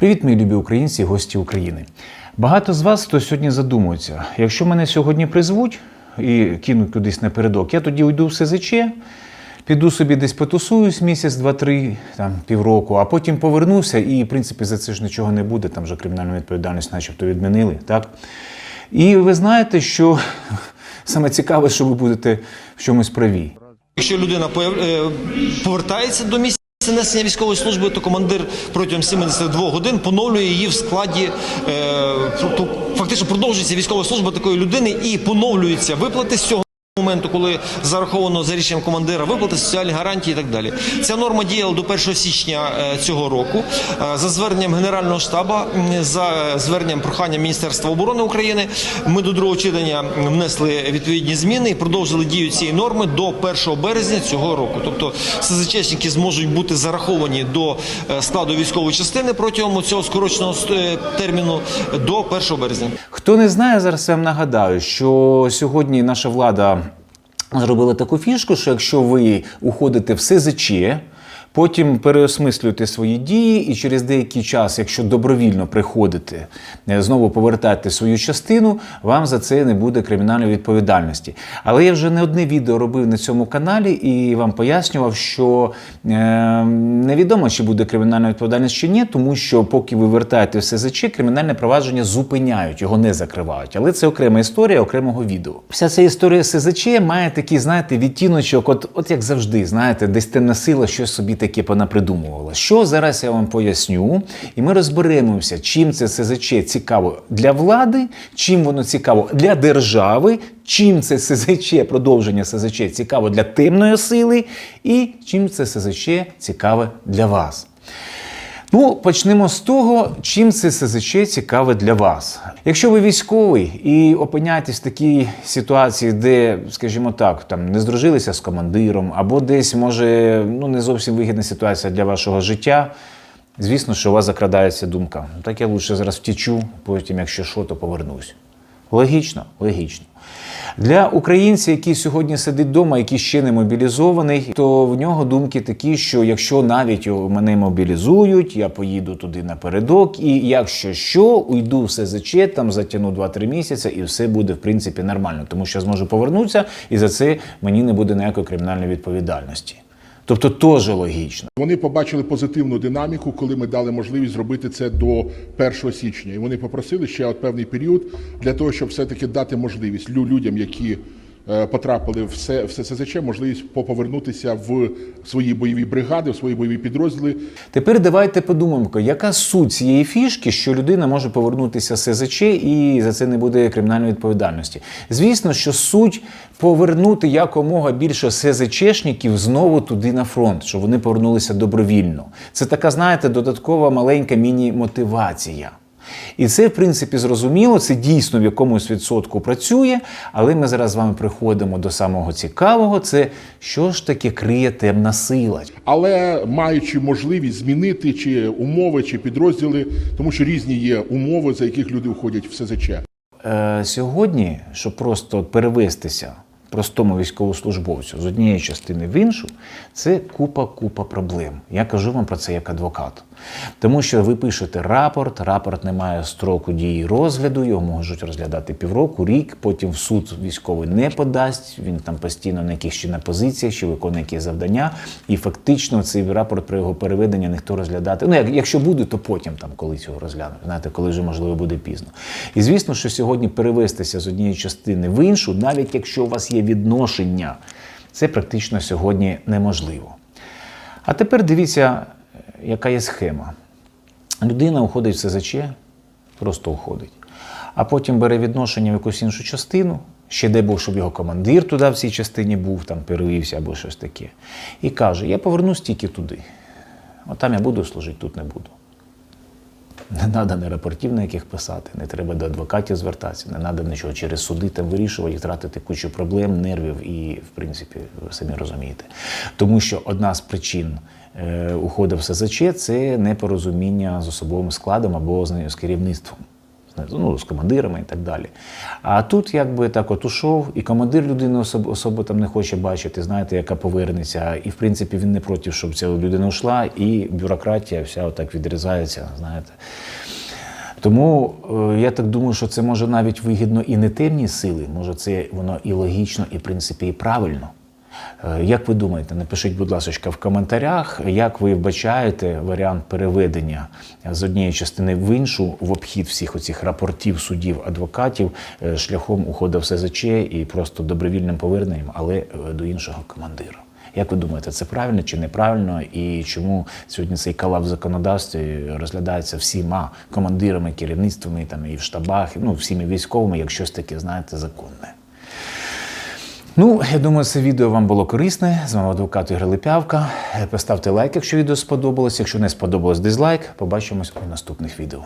Привіт, мої любі українці гості України. Багато з вас, хто сьогодні задумується, якщо мене сьогодні призвуть і кинуть кудись напередок, я тоді уйду в СЗЧ, піду собі десь потусуюсь місяць, два-три, там півроку, а потім повернуся, і в принципі за це ж нічого не буде. Там вже кримінальну відповідальність, начебто, відмінили. Так? І ви знаєте, що саме цікаве, що ви будете в чомусь праві. Якщо людина е, повертається до місця несення військової служби, то командир протягом 72 годин поновлює її в складі, е, фактично продовжується військова служба такої людини і поновлюються виплати з цього. Моменту, коли зараховано за рішенням командира виплати, соціальні гарантії і так далі. Ця норма діяла до 1 січня е, цього року. Е, За зверненням Генерального штабу, за е, зверненням прохання Міністерства оборони України, ми до другого читання внесли відповідні зміни і продовжили дію цієї норми до 1 березня цього року. Тобто СЗЧники зможуть бути зараховані до складу військової частини протягом цього скороченого терміну до 1 березня. Хто не знає, зараз я вам нагадаю, що сьогодні наша влада зробила таку фішку, що якщо ви уходите в СЗЧ, потім переосмислюєте свої дії, і через деякий час, якщо добровільно приходите, е, знову повертаєте свою частину, вам за це не буде кримінальної відповідальності. Але я вже не одне відео робив на цьому каналі і вам пояснював, що е, невідомо, чи буде кримінальна відповідальність чи ні, тому що поки ви вертаєте в СЗЧ, кримінальне провадження зупиняють, його не закривають. Але це окрема історія окремого відео. Вся ця історія СЗЧ має такий, знаєте, відтіночок, от, от як завжди, знаєте, десь темна сила щось собі таке понапридумувала. Що зараз я вам поясню, і ми розберемося, чим це СЗЧ цікаво для влади, чим воно цікаво для держави, чим це СЗЧ, продовження СЗЧ цікаво для темної сили, і чим це СЗЧ цікаве для вас. Ну, почнемо з того, чим це СЗЧ цікаве для вас. Якщо ви військовий і опиняєтесь в такій ситуації, де, скажімо так, там не здружилися з командиром, або десь може ну не зовсім вигідна ситуація для вашого життя. Звісно, що у вас закрадається думка. «Ну, Так я лучше зараз втічу, потім, якщо що, то повернусь. Логічно, логічно. Для українця, який сьогодні сидить вдома, який ще не мобілізований, то в нього думки такі, що якщо навіть мене мобілізують, я поїду туди напередок, і якщо що, уйду в СЗЧ, там затягну 2-3 місяці, і все буде в принципі нормально, тому що я зможу повернутися, і за це мені не буде ніякої кримінальної відповідальності. Тобто теж логічно. Вони побачили позитивну динаміку, коли ми дали можливість зробити це до 1 січня. І вони попросили ще от певний період для того, щоб все-таки дати можливість лю- людям, які потрапили в СССР, можливість повернутися в свої бойові бригади, в свої бойові підрозділи. Тепер давайте подумаємо, яка суть цієї фішки, що людина може повернутися з СЗЧ і за це не буде кримінальної відповідальності. Звісно, що суть повернути якомога більше СЗЧшників знову туди на фронт, щоб вони повернулися добровільно. Це така, знаєте, додаткова маленька міні-мотивація. І це, в принципі, зрозуміло, це дійсно в якомусь відсотку працює, але ми зараз з вами приходимо до самого цікавого: це що ж таке криє темна сила. Але маючи можливість змінити чи умови, чи підрозділи, тому що різні є умови, за яких люди входять в СЗЧ. Е, сьогодні, щоб просто перевестися простому військовослужбовцю з однієї частини в іншу, це купа-купа проблем. Я кажу вам про це як адвокат. Тому що ви пишете рапорт, рапорт не має строку дії розгляду, його можуть розглядати півроку, рік, потім в суд військовий не подасть, він там постійно на якихось чи на позиціях, чи виконує якісь завдання. І фактично цей рапорт про його переведення ніхто розглядати. Ну, як, якщо буде, то потім там колись його розглянуть. Знаєте, коли вже можливо буде пізно. І звісно, що сьогодні перевестися з однієї частини в іншу, навіть якщо у вас є відношення, це практично сьогодні неможливо. А тепер дивіться, яка є схема. Людина уходить в СЗЧ, просто уходить, а потім бере відношення в якусь іншу частину, ще де був, щоб його командир туди в цій частині був, там перевівся або щось таке. І каже: я повернусь тільки туди. От там я буду служити, тут не буду. Не треба не рапортів на яких писати, не треба до адвокатів звертатися, не треба нічого через суди там вирішувати, тратити кучу проблем, нервів і, в принципі, ви самі розумієте. Тому що одна з причин е, уходу в СЗЧ це непорозуміння з особовим складом або з керівництвом. Ну, з командирами і так далі. А тут якби так от ушов, і командир людини особо, особо там не хоче бачити, знаєте, яка повернеться. І в принципі він не проти, щоб ця людина йшла, і бюрократія вся отак відрізається, знаєте. Тому е, я так думаю, що це може навіть вигідно і не темні сили, може це воно і логічно, і в принципі і правильно. Е, Як ви думаєте, напишіть, будь ласка, в коментарях, як ви вбачаєте варіант переведення з однієї частини в іншу в обхід всіх оцих рапортів, судів, адвокатів е, шляхом уходу в СЗЧ і просто добровільним поверненням, але е, до іншого командира. Як ви думаєте, це правильно чи неправильно? І чому сьогодні цей калап в законодавстві розглядається всіма командирами, керівництвами там і в штабах, ну всіми військовими, як щось таке, знаєте, законне? Ну, я думаю, це відео вам було корисне. З вами адвокат Ігор Липявка. Поставте лайк, якщо відео сподобалось. Якщо не сподобалось, дизлайк. Побачимось у наступних відео.